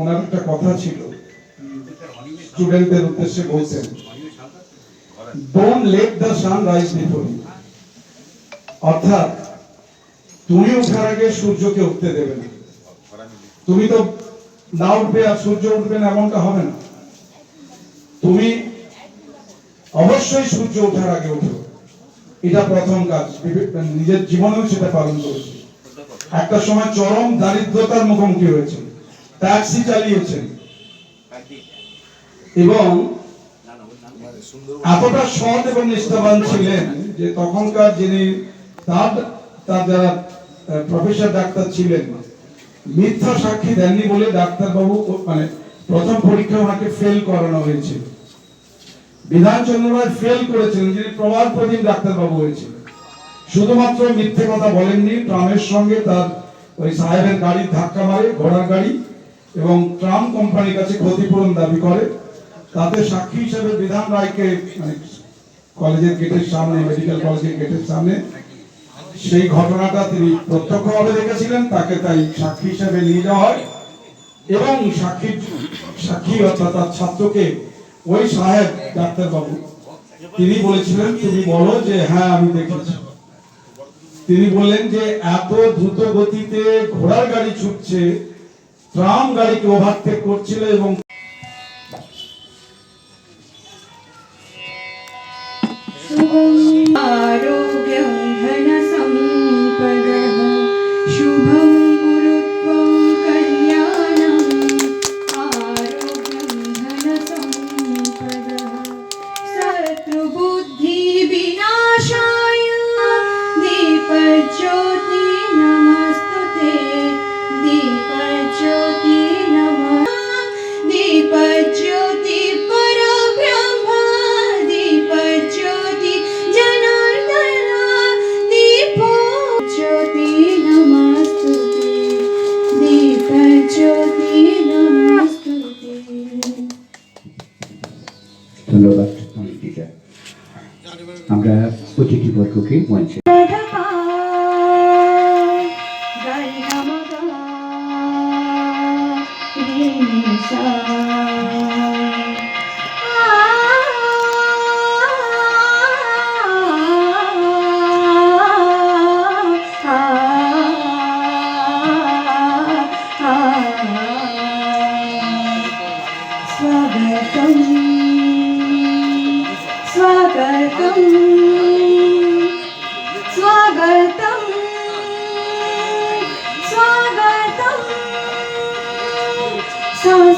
ওনার একটা কথা ছিল। স্টুডেন্টদের উদ্দেশ্যে বলছেন don't let sun rise before অর্থাৎ, তুমি ওঠার আগে সূর্যকে উঠতে দেবে না। তুমি তো না উঠবে আর সূর্য উঠবে না, এমনটা হবে না। তুমি অবশ্যই সূর্য ওঠার আগে উঠো। এটা প্রথম কাজ। নিজের জীবনেও সেটা পালন করেছি। একটা সময় চরম দারিদ্রতার মুখোমুখি হয়েছে। ট্যাক্সি চালিয়েছেন। এবং এতটা সৎ এবং নিষ্ঠাবান ছিলেন যে তখনকার যিনি তার তার যারা প্রফেসর ডাক্তার ছিলেন, মিথ্যা সাক্ষী দেননি বলে ডাক্তারবাবু মানে প্রথম পরীক্ষা ওনাকে ফেল করানো হয়েছিল বিধানচন্দ্র রায় ফেল করেছিলেন, যিনি প্রবাদ প্রদীপ ডাক্তারবাবু হয়েছিলেন। শুধুমাত্র মিথ্যে কথা বলেননি, ট্রামের সঙ্গে তার ওই সাহেবের গাড়ি ধাক্কা মারে, ঘোড়ার গাড়ি এবং ট্রাম কোম্পানির কাছে ক্ষতিপূরণ দাবি করে। তাতে সাক্ষী হিসেবে বিধান রায়কে মানে কলেজের গেটের সামনে, মেডিকেল কলেজের গেটের সামনে, সেই ঘটনাটা তিনি প্রত্যক্ষভাবে দেখেছিলেন, তাকে তাই সাক্ষী হিসেবে নিয়ে যাওয়া হয়। এবং সাক্ষী সাক্ষী অর্থাৎ তার ছাত্রকে ওই সাহেব, ডাক্তারবাবু, তিনি বলেছিলেন, তুমি বলো যে হ্যাঁ আমি দেখেছি। তিনি বললেন যে, এত দ্রুত গতিতে ঘোড়ার গাড়ি ছুটছে ট্রাম গাড়িকে ওভারটেক করছিল এবং আরও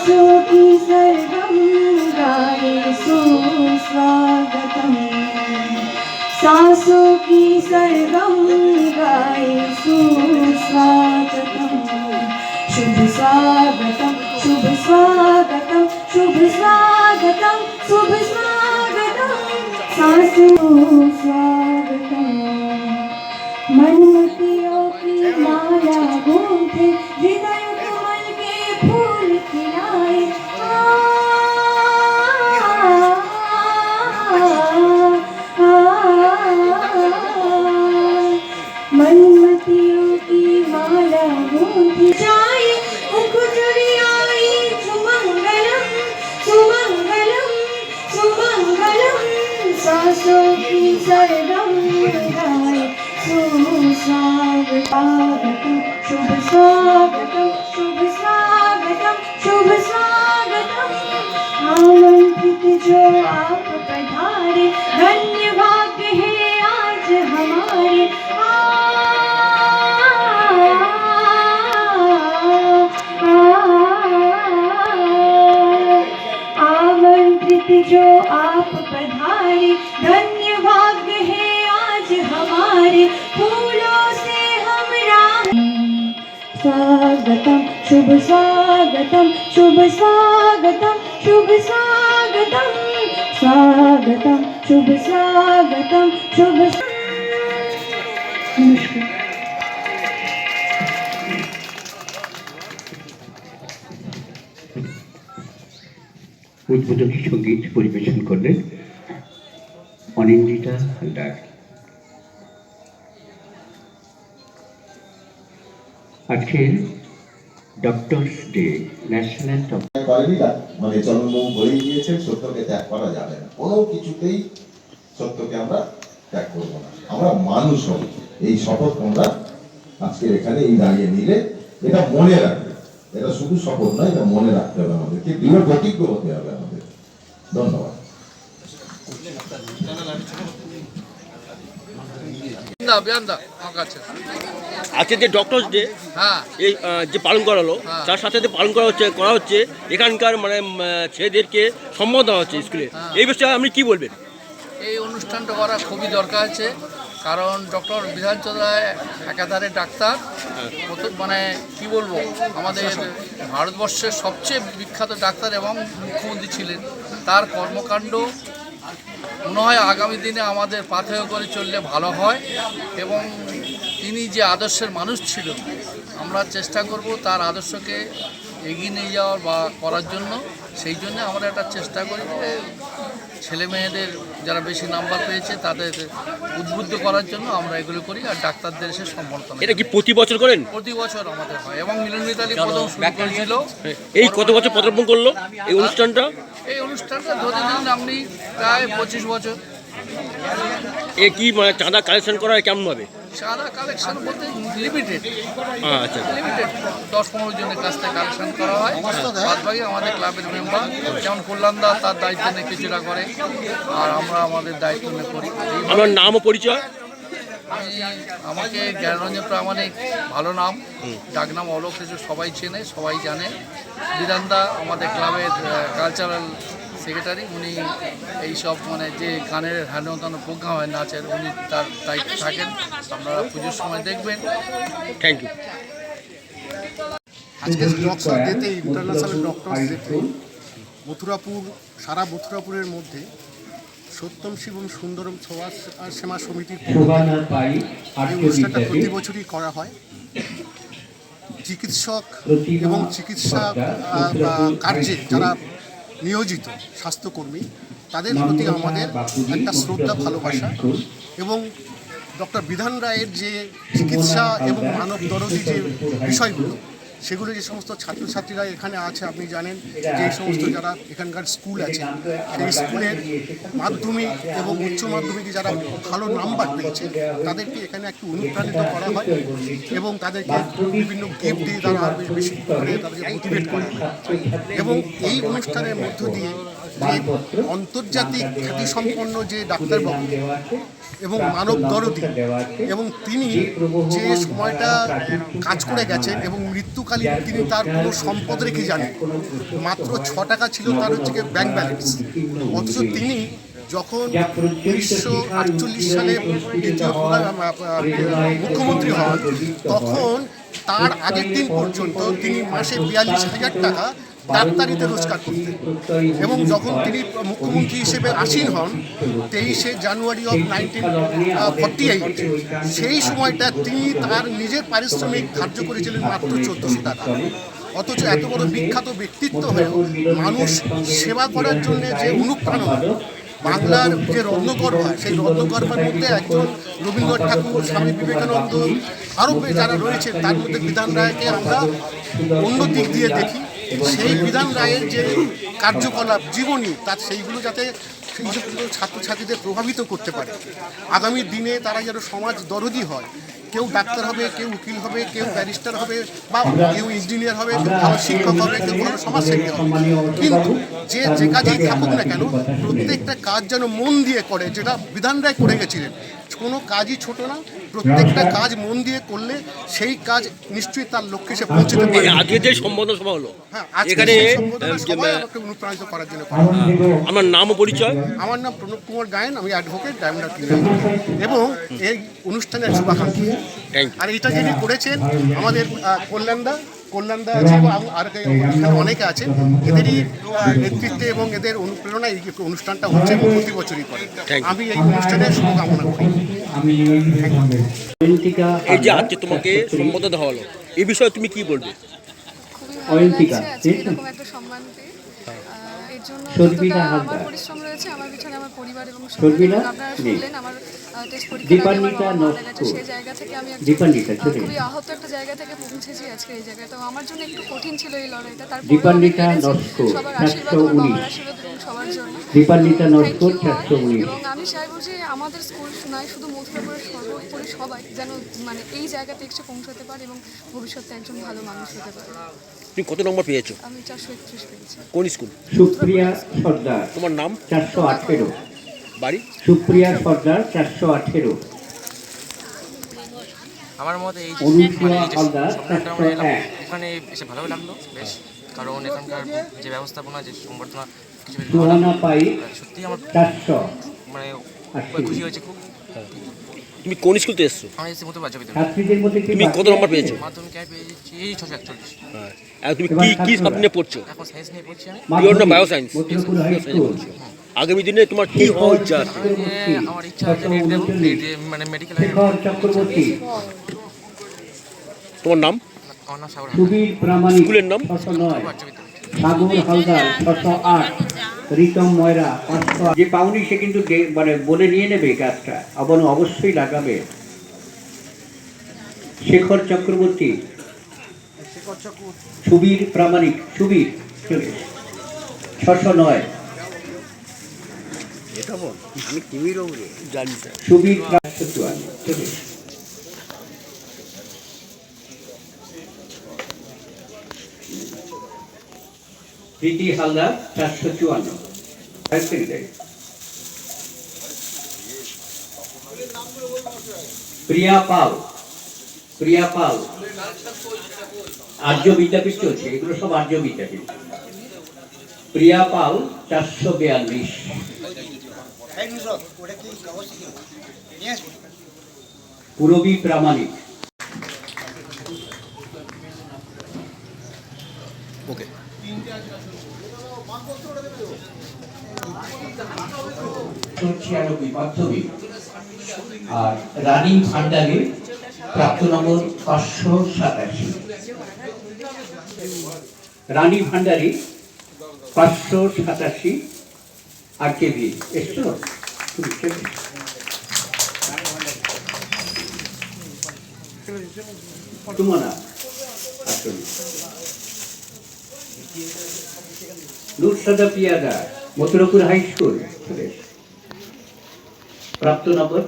की सरगम गाए सुस्वागतम् सांसों की गाए सुस्वागतम् शुभ स्वागतम् शुभ स्वागतम् शुभ स्वागतम् शुभ स्वागतम्। सांसों स्वागतम्। मनमतियों की माला गूंथे, हृदय सुस्वागतम शुभ स्वागतम शुभ स्वागतम शुभ स्वागतम आमंत्रित शुभ स्वागतम शुभ स्वागतम शुभ स्वागतम स्वागतम शुभ स्वागतम शुभ नमस्कार উদ্বোধনী সঙ্গীত পরিবেশন করলেন অনিন্দিতা হালদার আজকের ডক্টরস ডে ন্যাশনাল করেনি না মানে জন্মভূম হয়ে গিয়েছে সত্যকে ত্যাগ করা যাবে না। কোনো কিছুতেই সত্যকে আমরা ত্যাগ করব না। আমরা মানুষ হব। এই শপথ আমরা আজকে এখানে এই দাঁড়িয়ে নিলে, এটা মনে রাখবে। এটা শুধু শপথ নয়, এটা মনে রাখতে হবে আমাদেরকে। দৃঢ় প্রতিজ্ঞ হতে হবে আমাদের। ধন্যবাদ। আজকে যে ডক্টরস ডে হ্যাঁ। এই যে পালন করা হলো হ্যাঁ। তার সাথে পালন করা হচ্ছে করা হচ্ছে এখানকার মানে ছেলেদেরকে সম্মান দেওয়া হচ্ছে স্কুলে। হ্যাঁ। এই বিষয়ে আপনি কি বলবেন? এই অনুষ্ঠানটা করা খুবই দরকার আছে কারণ ডক্টর বিধানচন্দ্র রায় একাধারে ডাক্তার। প্রথম মানে কি বলব আমাদের ভারতবর্ষের সবচেয়ে বিখ্যাত ডাক্তার এবং মুখ্যমন্ত্রী ছিলেন। তার কর্মকাণ্ড মনে হয় আগামী দিনে আমাদের পাথেয় করে চললে ভালো হয় এবং তিনি যে আদর্শের মানুষ ছিল আমরা চেষ্টা করব তার আদর্শকে এগিয়ে নিয়ে যাওয়ার বা করার জন্য। সেই জন্য আমরা একটা চেষ্টা করি যে ছেলে মেয়েদের যারা বেশি নাম্বার পেয়েছে তাদের উদ্বুদ্ধ করার জন্য আমরা এগুলো করি আর ডাক্তারদের এসে সম্বর্ধনা এটা কি প্রতি বছর করেন? প্রতি বছর আমাদের হয় এবং মিলন মিতালি প্রথম শুরু করেছিল। এই কত বছর পদার্পণ করল এই অনুষ্ঠানটা? এই অনুষ্ঠানটা ধরে নিন আপনি প্রায় পঁচিশ বছর। এ কি মানে চাঁদা কালেকশন করা হয় কেমন হবে সাদা কালেকশন বলতে লিমিটেড আচ্ছা লিমিটেড দশ পনেরো জনের কাছ থেকে কালেকশন করা হয়। বাদ বাকি আমাদের ক্লাবের মেম্বার যেমন কল্যাণদা তার দায়িত্ব নিয়ে কিছুটা করে আর আমরা আমাদের দায়িত্ব নিয়ে করি। আমার নাম ও পরিচয়? আমাকে জ্ঞানরঞ্জন প্রামাণিক ভালো নাম। ডাকনাম অলোক কিছু সবাই চেনে সবাই জানে। বিধানদা আমাদের ক্লাবের কালচারাল সেক্রেটারি উনি এই সব মানে যে গানের হ্যান্ডন প্রোগ্রাম হয় নাচের উনি তার দায়িত্বে থাকেন। আপনারা পুজোর সময় দেখবেন। থ্যাংক ইউ আজকে ডক্টর ডেতে ইন্টারন্যাশনাল ডক্টর ডেতে মথুরাপুর সারা মথুরাপুরের মধ্যে সত্যম শিবম সুন্দরম সমাজ সেবা সমিতির এই অনুষ্ঠানটা প্রতি বছরই করা হয়। চিকিৎসক এবং চিকিৎসা বা কার্যে যারা নিয়োজিত স্বাস্থ্যকর্মী তাদের প্রতি আমাদের একটা শ্রদ্ধা ভালোবাসা এবং ডক্টর বিধান রায়ের যে চিকিৎসা এবং মানব দরদি যে বিষয়গুলো সেগুলো যে সমস্ত ছাত্রছাত্রীরা এখানে আছে আপনি জানেন যে সমস্ত যারা এখানকার স্কুল আছে সেই স্কুলের মাধ্যমিক এবং উচ্চ মাধ্যমিকে যারা ভালো নাম্বার পেয়েছে তাদেরকে এখানে একটু অনুপ্রাণিত করা হয় এবং তাদেরকে বিভিন্ন গিফট দিয়ে তারা আরও বেশি করে তাদেরকে মোটিভেট করা। হয় এবং এই অনুষ্ঠানের মধ্য দিয়ে যে আন্তর্জাতিক খ্যাতিসম্পন্ন যে ডাক্তারবাবু এবং মানব দরদি এবং তিনি যে সময়টা কাজ করে গেছেন এবং মৃত্যুকালীন তিনি তার কোনো সম্পদ রেখে যান মাত্র ছ টাকা ছিল তার হচ্ছে গিয়ে ব্যাংক ব্যালেন্স অথচ তিনি যখন উনিশশো আটচল্লিশ সালে দ্বিতীয় মুখ্যমন্ত্রী হন তখন তার আগের দিন পর্যন্ত তিনি মাসে বিয়াল্লিশ হাজার টাকা ডাক্তারিতে রোজগার করতেন এবং যখন তিনি মুখ্যমন্ত্রী হিসেবে আসীন হন, তেইশে January of nineteen forty eight সেই সময়টা তিনি তার নিজের পারিশ্রমিক ধার্য করেছিলেন মাত্র চোদ্দোশো টাকা। অথচ এত বড় বিখ্যাত ব্যক্তিত্ব হয়েও মানুষ সেবা করার জন্য যে অনুপ্রেরণা বাংলার যে রত্নগর্ভা সেই রত্নগর্ভার মধ্যে একজন রবীন্দ্রনাথ ঠাকুর, স্বামী বিবেকানন্দ, আরও যারা রয়েছে তার মধ্যে বিধান রায়কে আমরা অন্য দিক দিয়ে দেখি। সেই বিধান রায়ের যে কার্যকলাপ জীবনী তার সেইগুলো যাতে সেই ছাত্রছাত্রীদের প্রভাবিত করতে পারে। আগামী দিনে তারা যেন সমাজ দরদি হয় কেউ ডাক্তার হবে কেউ উকিল হবে কেউ ব্যারিস্টার হবে বা কেউ ইঞ্জিনিয়ার হবে কেউ ভালো শিক্ষক হবে কেউ ভালো সমাজসেবী হবে। কিন্তু যে যে কাজেই থাকুক না কেন প্রত্যেকটা কাজ যেন মন দিয়ে করে যেটা বিধান রায় করে গেছিলেন। কোনো কাজই ছোট না প্রত্যেকটা কাজ মন দিয়ে করলে সেই কাজ নিশ্চয়ই তার লক্ষ্যে সে পৌঁছতে পারে। আজকে যে সম্বোধন সভা হলো হ্যাঁ এখানে অনুপ্রাণিত করার জন্য আমার নাম পরিচয়। আমার নাম প্রণব কুমার গায়েন আমি অ্যাডভোকেট ডায়মন্ড এবং এই অনুষ্ঠানের শুভাকাঙ্ক্ষী। আর এটা যিনি করেছেন আমাদের কল্যাণ কল্যাণদা কল্যাণদা আছে এবং আর অনেকে আছেন এদেরই নেতৃত্বে এবং এদের অনুপ্রেরণায় এই অনুষ্ঠানটা হচ্ছে প্রতি বছরই করে। আমি এই অনুষ্ঠানের শুভকামনা করি। এই যে আজকে তোমাকে সম্বোধন দেওয়া হলো এই বিষয়ে তুমি কি বলবে? খুবই ভালো এরকম একটা সম্মান পেয়ে এর জন্য আমার পরিশ্রম রয়েছে আমার পিছনে আমার পরিবার এবং আপনারা শুনলেন আমার টেস্ট। সেই জায়গা থেকে আমি খুবই আহত একটা জায়গা থেকে পৌঁছেছি আজকে এই জায়গায়। তো আমার জন্য একটু কঠিন ছিল এই লড়াইটা তারপরে দীপান্বিতা নস্কর, সবার চারশো আশীর্বাদ আমার উনিশ। আশীর্বাদ এবং সবার জন্য। দীপান্বিতা নস্কর, চারশো উনিশ। এবং আমি চাইব যে আমাদের স্কুল নয় শুধু মথুরাপুরের সর্বোপরি সবাই যেন মানে এই জায়গাতে এসে পৌঁছাতে পারে এবং ভবিষ্যতে একজন ভালো মানুষ হতে পারে। তুমি কত নম্বর পেয়েছ? আমি চারশো একত্রিশ পেয়েছি। কোন স্কুল? সুপ্রিয়া সর্দার। তোমার নাম? চারশো আঠেরো। বাড়ি? সুপ্রিয়া সর্দার চারশো আঠেরো। আমার মতে এই অনুপ্রিয়া মানে এসে ভালো লাগল বেশ কারণ এখানকার যে ব্যবস্থাপনা যে সংবর্ধনা কিছু সুহানা পাই সত্যি আমার চারশো মানে খুশি হয়েছে খুব। তুমি কোন স্কুল থেকে এসছো? তুমি কত নম্বর? পেয়েছ? মাধ্যমিক আয় পেয়েছি এই আর তুমি কি কি। সাবজেক্টে পড়ছো? এখন সায়েন্স নিয়ে পড়ছি আমি। পিওর না হাই স্কুল আগামী দিনে তোমার কি হওয়া ইচ্ছা আছে? আমার ইচ্ছা মানে মেডিকেল তোমার নাম। সুবীর প্রামাণিক স্কুলের নাম? সাগর হালদার ছশো আট। রিতম ময়রা পাঁচশো যে পাউনি সে কিন্তু মানে বলে নিয়ে নেবে কাজটা। আবার অবশ্যই লাগাবে। শেখর চক্রবর্তী। সুবীর প্রামাণিক সুবীর। ছশো নয়। জানি চারশো চুয়ান্ন চলে এসো। প্রীতি হালদার চারশো চুয়ান্ন প্রিয়া পাল প্রিয়া পাল। আর্য বিদ্যাপীঠ চলছে, এগুলো সব আর্য বিদ্যাপীঠ। প্রিয়া পাল, চারশো বিয়াল্লিশ। পুরবী প্রামাণিক। ওকে। মাধ্যমিক। আর রানিং ভান্ডারে প্রাপ্ত নম্বর পাঁচশো সাতাশি। রানী ভান্ডারি পাঁচশো সাতাশি। আর কেবি এসছো? তুমি চলে এসো। সুমনা আসলে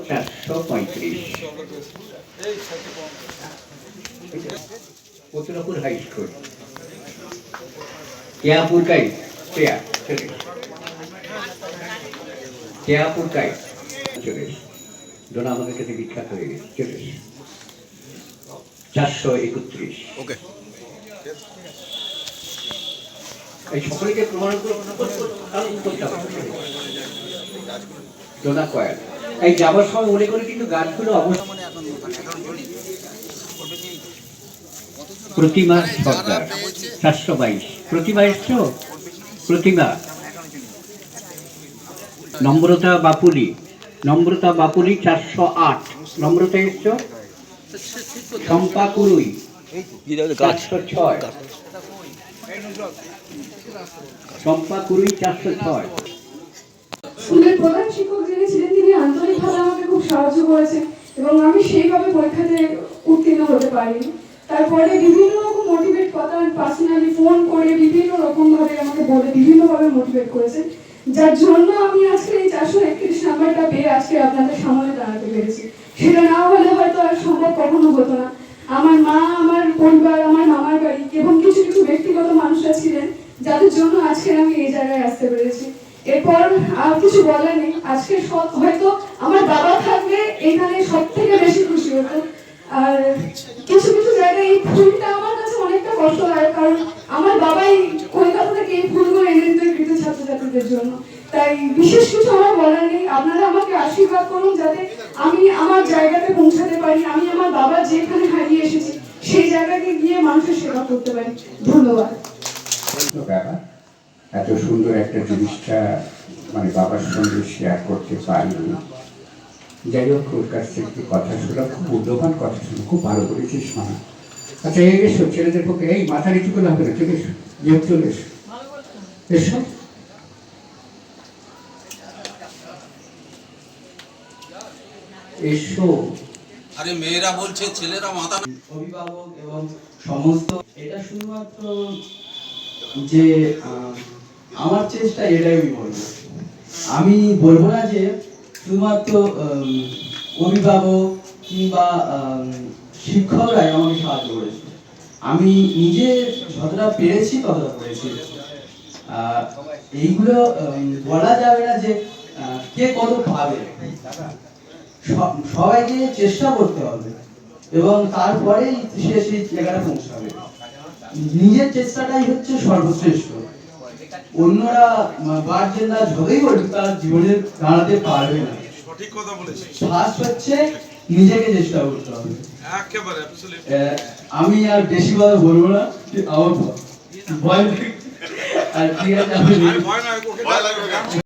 চারশো পঁয়ত্রিশ। High school. কেয়াপুর কাই এসো। কেয়াপুর চলে আমাদের কাছে বিখ্যাত হয়ে গেছে। চলে চারশো একত্রিশ। ওকে। এই সকলকে কয়েল। এই যাবার সময় মনে করে কিন্তু গাছগুলো অবশ্যই প্রতিমা সর্দার চারশো বাইশ। প্রতিমা এসছো? প্রতিমা। নম্রতা বাপুলি। নম্রতা বাপুলি চারশো আট। নম্রতা এসছো? শম্পা কুরুই চারশো ছয়। শম্পা কুরুই চারশো ছয়। স্কুলের প্রধান শিক্ষক যিনি ছিলেন, তিনি আন্তরিকভাবে আমাকে খুব সাহায্য করেছেন এবং আমি সেইভাবে পরীক্ষাতে উত্তীর্ণ হতে পারিনি। তারপরে বিভিন্ন রকম মোটিভেট কথা পার্সোনালি ফোন করে, বিভিন্ন রকম ভাবে আমাকে বলে, বিভিন্নভাবে মোটিভেট করেছেন। যার জন্য আমি আজকে এই চারশো একত্রিশ নাম্বারটা পেয়ে আজকে আপনাদের সামনে দাঁড়াতে পেরেছি। সেটা না হলে হয়তো আর সম্ভব কখনো হতো না। আমার মা, আমার পরিবার, আমার মামার বাড়ি এবং কিছু কিছু ব্যক্তিগত মানুষরা ছিলেন, যাদের জন্য আজকে আমি এই জায়গায় আসতে পেরেছি। এরপর আর কিছু বলার নেই। আজকে সব হয়তো আমার বাবা থাকলে এখানে সব থেকে বেশি খুশি হতো। আর কিছু কিছু জায়গায় এই ফুলটা আমার কাছে অনেকটা কষ্ট লাগে কারণ আমার বাবাই কলকাতা থেকে এই ফুলগুলো এনে দিত কৃত ছাত্রছাত্রীদের জন্য। তাই বিশেষ কিছু আমার বলার নেই। আপনারা আমাকে আশীর্বাদ করুন যাতে আমি আমার জায়গাতে পৌঁছাতে পারি। আমি আমার বাবা যেখানে হারিয়ে এসেছি, সেই জায়গাকে গিয়ে মানুষের সেবা করতে পারি। ধন্যবাদ। এত সুন্দর একটা জিনিসটা মানে বাবার সঙ্গে শেয়ার করতে পারিনি। যাই হোক ওর কাছ থেকে একটু কথা শোনা খুব মূল্যবান কথা শুনো খুব ভালো করেছিস শোনা। আচ্ছা এই এসো ছেলেদের পক্ষে এই মাথা নিচু করে হবে না চলে এসো যেহেতু চলে এসো। এসো। এসো। আরে মেয়েরা বলছে ছেলেরা মাথা অভিভাবক এবং সমস্ত এটা শুধুমাত্র যে আহ, আমার চেষ্টা এটাই আমি বলব। আমি বলব না যে শুধুমাত্র অভিভাবক কিংবা শিক্ষকরাই আমাকে সাহায্য করেছে। আমি নিজে যতটা পেরেছি ততটা করেছি। এইগুলো বলা যাবে না যে কে কত পাবে। সব- সবাইকে চেষ্টা করতে হবে এবং তারপরেই সে সেই জায়গাটা পৌঁছাবে। নিজের চেষ্টাটাই হচ্ছে সর্বশ্রেষ্ঠ। অন্যরা গার্জেনরা যতই বলুক তার জীবনে দাঁড়াতে পারবে না। সঠিক কথা বলেছিস। ফার্স্ট হচ্ছে নিজেকে চেষ্টা করতে হবে। একেবারে আমি আর বেশি কথা বলব না আমার ভয় আর ঠিক আছে